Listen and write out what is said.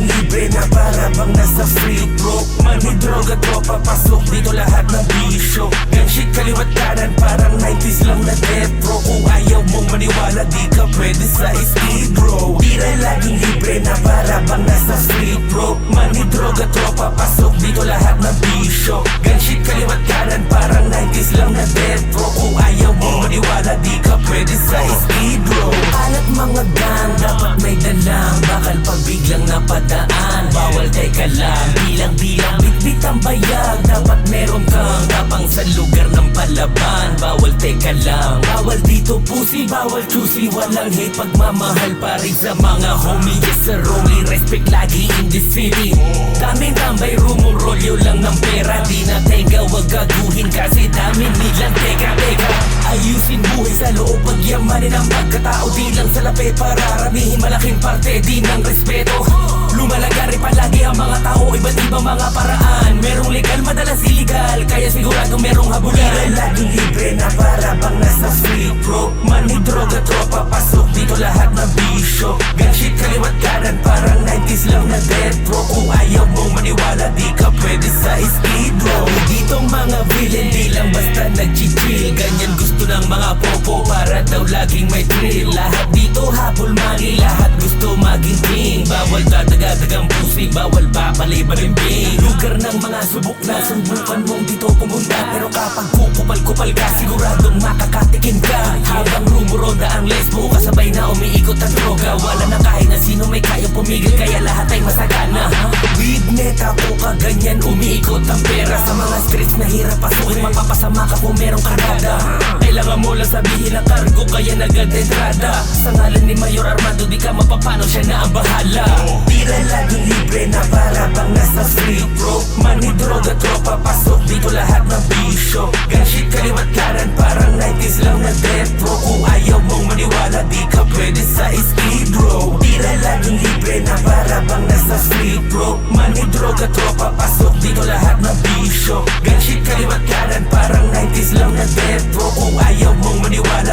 libre na para bang nasa free throw Money, droga, tropa, pasok dito lahat ng bisyo. Gang shit, kaliwat kanan, parang 90s lang na death row Kung ayaw mong maniwala, di ka pwede sa skid row Tira laging libre na para bang nasa free throw Money, droga, tropa, pasok dito lahat ng bisyo. Gang shit, kaliwat kanan, parang 90s lang na death row Kung ayaw mong maniwala, di ka pwede sa skid row Alat mga gang, dapat bayag, dapat meron kang Tapang sa lugar ng palaban. Bawal teka lang, bawal dito pusi Bawal choosy, walang hate Pagmamahal pa rin sa mga homie. Yes sir, only respect lagi in the city Daming tambay, rumurolyo lang ng pera. Di na tenga, wag gaguhin kasi dami nilang teka teka. Ayusin buhay sa loob, pagyamanin ang pagkatao. Di lang sa lapit, pararamihin malaking parte Di ng respeto Lumalaga rin palagi ang mga tao Iba't ibang mga paraan. Merong legal, madalas illegal Kaya sigurado merong habulan. Laging libre na para bang nasa free throw? Money, droga, tropa, pasok dito lahat ng bisyo. Gang shit, kaliwat kanan, parang 90s lang na death row. Kung ayaw mong maniwala, di ka pwede sa skid row. Ditong mga villain, di lang basta nag-chill Ganyan gusto ng mga popo daw laging may thrill Lahat dito habol mali, lahat gusto maging king Bawal dadagadagang pusi, bawal papalibarimbing Lugar ng mga subok na subukan mong dito pumunta Pero kapag kukupal-kupal ka, siguradong makakatikim ka. Habang rumuronda ang lesbo, kasabay na umiikot ang droga. Wala na kahit sino may kayang pumigil, kaya lahat ay masagana Weed neta po ka ganyan, umiikot ang pera. Sa mga streets na hirap pasukin, mapapasama ka kung merong karada Kailangan mo lang sabihin ang cargo, kaya nagad entrada Sa ngalan ni Mayor Armando, di ka mapapano, siya na ang bahala. Tira laging libre na para bang nasa free throw Money, droga, tropa, pasok dito lahat ng bisyo. Gang shit, kaliwat kanan, parang 90s lang na death row. Kung ayaw mong maniwala, di ka pwede sa skid row Tira laging libre na para bang nasa free throw Money, droga, tropa, pasok. Dito lahat ng bisyo. Gang shit, kaliwat kanan, parang 90s lang na death row Kung ayaw mong maniwala,